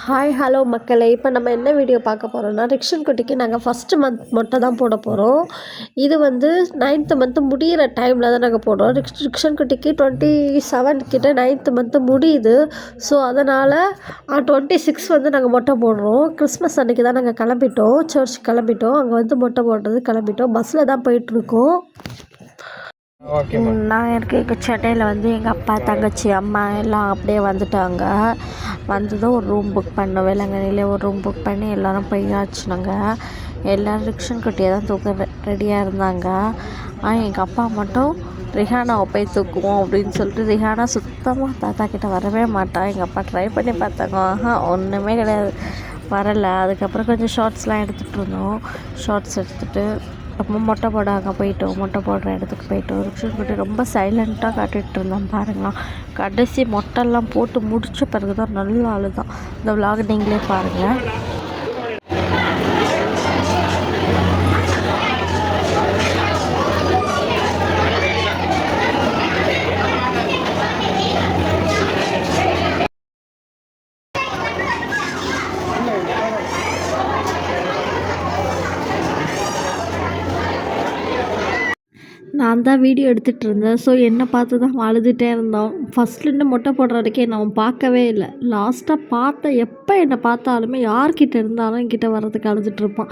Hi hello மக்களே. இப்போ நம்ம என்ன வீடியோ பார்க்க போகிறோம்னா ரிக்ஷன் குட்டிக்கு நாங்கள் ஃபஸ்ட்டு மந்த் மொட்டை தான் போட போகிறோம் இது வந்து நைன்த்து மந்த்து முடிகிற டைமில் தான் நாங்கள் போடுறோம். ரிக்ஷ் ரிக்ஷன் குட்டிக்கு டுவெண்ட்டி செவன் கிட்ட நைன்த்து மந்த்து முடியுது. ஸோ அதனால் டுவெண்ட்டி சிக்ஸ் வந்து நாங்கள் மொட்டை போடுறோம். கிறிஸ்மஸ் அன்றைக்கி தான் நாங்கள் கிளம்பிட்டோம். சர்ச் கிளம்பிட்டோம். அங்கே வந்து மொட்டை போடுறது கிளம்பிட்டோம். பஸ்ஸில் தான் போயிட்டுருக்கோம். நான் இருக்க எங்கள் சென்னையில் வந்து எங்கள் அப்பா தங்கச்சி அம்மா எல்லாம் அப்படியே வந்துட்டாங்க. வந்ததும் ஒரு ரூம் புக் பண்ணோம் வேளாங்கண்ணிலே ஒரு ரூம் புக் பண்ணி எல்லோரும் போயாச்சு நாங்கள் எல்லோரும் ரிக்ஷன் கட்டியே தான் தூக்க ரெடியாக இருந்தாங்க. ஆனால் எங்கள் அப்பா மட்டும் ரிஹானாவை போய் தூக்குவோம் அப்படின்னு சொல்லிட்டு ரிஹானா சுத்தமாக தாத்தா கிட்டே வரவே மாட்டான். எங்கள் அப்பா ட்ரை பண்ணி பார்த்தாங்க. ஆஹா ஒன்றுமே கிடையாது. வரலை. அதுக்கப்புறம் கொஞ்சம் ஷார்ட்ஸ்லாம் எடுத்துகிட்டு இருந்தோம். ஷார்ட்ஸ் எடுத்துகிட்டு அப்புறமா மொட்டை போட அங்கே போயிட்டோம் மொட்டை போடுற இடத்துக்கு போயிட்டோம் ரிக்ஷன் குட்டி ரொம்ப சைலண்ட்டாக காட்டிகிட்டு இருந்தோம் பாருங்களா. கடைசி மொட்டைலாம் போட்டு முடித்த பிறகு தான் நல்ல ஆள் தான் இந்த விலாக் நீங்களே பாருங்கள் நான் தான் வீடியோ எடுத்துகிட்டு இருந்தேன். ஸோ என்னை பார்த்து தான் அழுதுகிட்டே இருந்தான் ஃபஸ்ட்லேருந்து மொட்டை போடுற வரைக்கும் என்னை அவன் பார்க்கவே இல்லை. லாஸ்ட்டாக பார்த்த எப்போ என்னை பார்த்தாலுமே யார்கிட்ட இருந்தாலும் என்கிட்ட வர்றதுக்கு அழுதுட்டு இருப்பான்.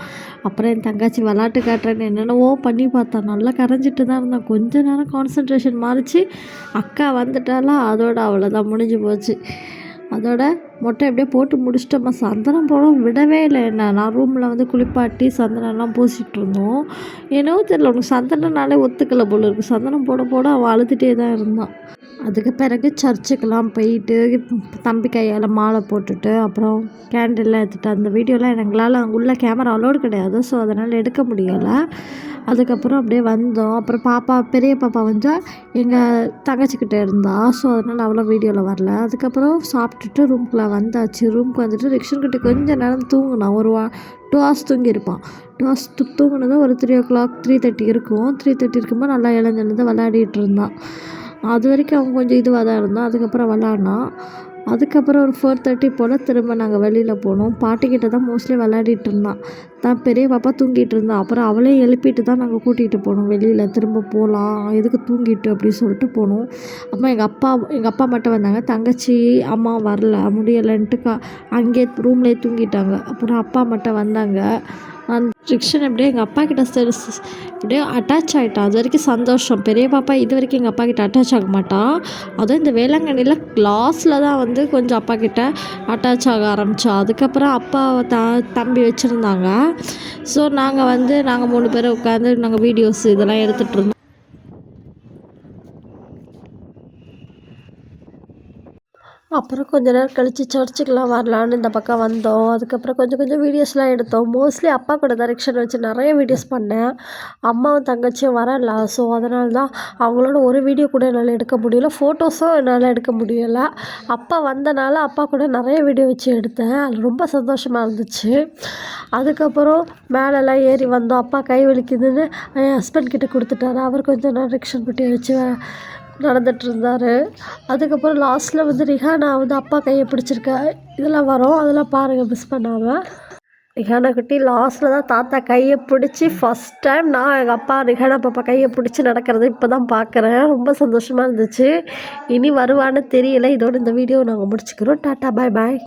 அப்புறம் என் தங்காச்சி விளாட்டு காட்டுறேன்னு என்னென்னவோ பண்ணி பார்த்தான் நல்லா கரைஞ்சிட்டு தான் இருந்தான். கொஞ்ச நேரம் கான்சன்ட்ரேஷன் மாறிச்சு. அக்கா வந்துட்டாலும் அதோட அவ்வளோதான் முடிஞ்சு போச்சு. அதோட மொட்டை எப்படியோ போட்டு முடிச்சிட்டோமா. சந்தனம் போட விடவே இல்லை. என்ன நான் ரூமில் வந்து குளிப்பாட்டி சந்தனம்லாம் பூசிகிட்டு இருந்தோம். என்னவோ தெரியல உனக்கு சந்தனம்னாலே ஒத்துக்கலை போல இருக்குது சந்தனம் போட போட அவன் அழுதுகிட்டே தான் இருந்தான். அதுக்கு பிறகு சர்ச்சுக்கெலாம் போயிட்டு தம்பி கையால் மாலை போட்டுட்டு அப்புறம் கேண்டில்லாம் எடுத்துகிட்டு அந்த வீடியோலாம் எங்களால் உள்ளே உள்ள கேமரா அலோடு கிடையாது. ஸோ அதனால் எடுக்க முடியலை. அதுக்கப்புறம் அப்படியே வந்தோம். அப்புறம் பாப்பா பெரிய பாப்பா வந்து எங்கள் தங்கச்சிக்கிட்ட இருந்தா. ஸோ அதனால் அவ்வளோ வீடியோவில் வரல. அதுக்கப்புறம் சாப்பிட்டுட்டு ரூம்குள்ளே வந்தாச்சு. ரூம்க்கு வந்துட்டு ரிக்ஷன்கிட்ட கொஞ்சம் நேரம் தூங்கினான் ஒரு வா டூ ஹவர்ஸ் தூங்கியிருப்பான். டூ ஹவர்ஸ் தூங்கினதும் ஒரு three o'clock three thirty இருக்கும். த்ரீ தேர்ட்டி இருக்கும்போது நல்லா இழந்து விளையாடிட்டு இருந்தான். அது வரைக்கும் அவன் கொஞ்சம் இதுவாக தான் இருந்தான். அதுக்கப்புறம் விளாட்னான். அதுக்கப்புறம் ஒரு ஃபோர் தேர்ட்டி போல் திரும்ப நாங்கள் வெளியில் போனோம். பாட்டிக்கிட்ட தான் மோஸ்ட்லி விளையாடிட்டு இருந்தான். தான் பெரிய பாப்பா தூங்கிட்டு இருந்தான் அப்புறம் அவளையும் எழுப்பிட்டு தான் நாங்கள் கூட்டிகிட்டு போனோம். வெளியில் திரும்ப போகலாம் எதுக்கு தூங்கிட்டு அப்படின்னு சொல்லிட்டு போனோம். அப்புறம் எங்கள் அப்பா எங்கள் அப்பா மட்டும் வந்தாங்க. தங்கச்சி அம்மா வரல. முடியலைன்ட்டு கா அங்கேயே ரூம்லேயே தூங்கிட்டாங்க. அப்புறம் அப்பா மட்டும் வந்தாங்க. அந்த ரிக்ஷன் எப்படியோ எங்கள் அப்பா கிட்ட சரி அட்டாச் ஆகிட்டான் அது வரைக்கும் சந்தோஷம். பெரிய பாப்பா இது வரைக்கும் எங்கள் அப்பா கிட்ட அட்டாச் ஆக மாட்டான் அதுவும் இந்த வேளாங்கண்ணியில் கிளாஸில் தான் வந்து கொஞ்சம் அப்பா கிட்ட அட்டாச் ஆக ஆரம்பித்தோம் அதுக்கப்புறம் அப்பா த தம்பி வச்சுருந்தாங்க. ஸோ நாங்கள் வந்து நாங்கள் மூணு பேரும் உட்காந்து நாங்கள் வீடியோஸ் இதெல்லாம் எடுத்துகிட்டு இருந்தோம். அப்புறம் கொஞ்ச நேரம் கழித்து சர்ச்சுக்கெலாம் வரலான்னு இந்த பக்கம் வந்தோம். அதுக்கப்புறம் கொஞ்சம் கொஞ்சம் வீடியோஸ்லாம் எடுத்தோம். மோஸ்ட்லி அப்பா கூட டைரெக்ஷன் வச்சு நிறைய வீடியோஸ் பண்ணேன். அம்மாவும் தங்கச்சியும் வரல. ஸோ அதனால தான் அவங்களோட ஒரு வீடியோ கூட என்னால் எடுக்க முடியல. ஃபோட்டோஸும் என்னால் எடுக்க முடியலை. அப்பா வந்தனால அப்பா கூட நிறைய வீடியோ வச்சு எடுத்தேன். அது ரொம்ப சந்தோஷமாக இருந்துச்சு. அதுக்கப்புறம் மேலெல்லாம் ஏறி வந்தோம். அப்பா கை வலிக்குதுன்னு என் ஹஸ்பண்ட் கிட்டே கொடுத்துட்டாரு. அவர் கொஞ்சம் நேரம் ரிக்ஷன் குட்டியை வச்சு நடந்துகிட்ருந்தாரு அதுக்கப்புறம் லாஸ்ட்டில் வந்து ரிஹானா வந்து அப்பா கையை பிடிச்சிருக்கேன் இதெல்லாம் வரும். அதெல்லாம் பாருங்கள் மிஸ் பண்ணாமல் ரிஹானா குட்டி லாஸ்ட்டில் தான் தாத்தா கையை பிடிச்சி ஃபஸ்ட் டைம் நான் எங்கள் அப்பா ரிஹானா பாப்பா கையை பிடிச்சி நடக்கிறது இப்போ தான் பார்க்குறேன் ரொம்ப சந்தோஷமாக இருந்துச்சு. இனி வருவான்னு தெரியல. இதோட இந்த வீடியோ நாங்கள் முடிச்சுக்கிறோம். டாட்டா பாய் பாய்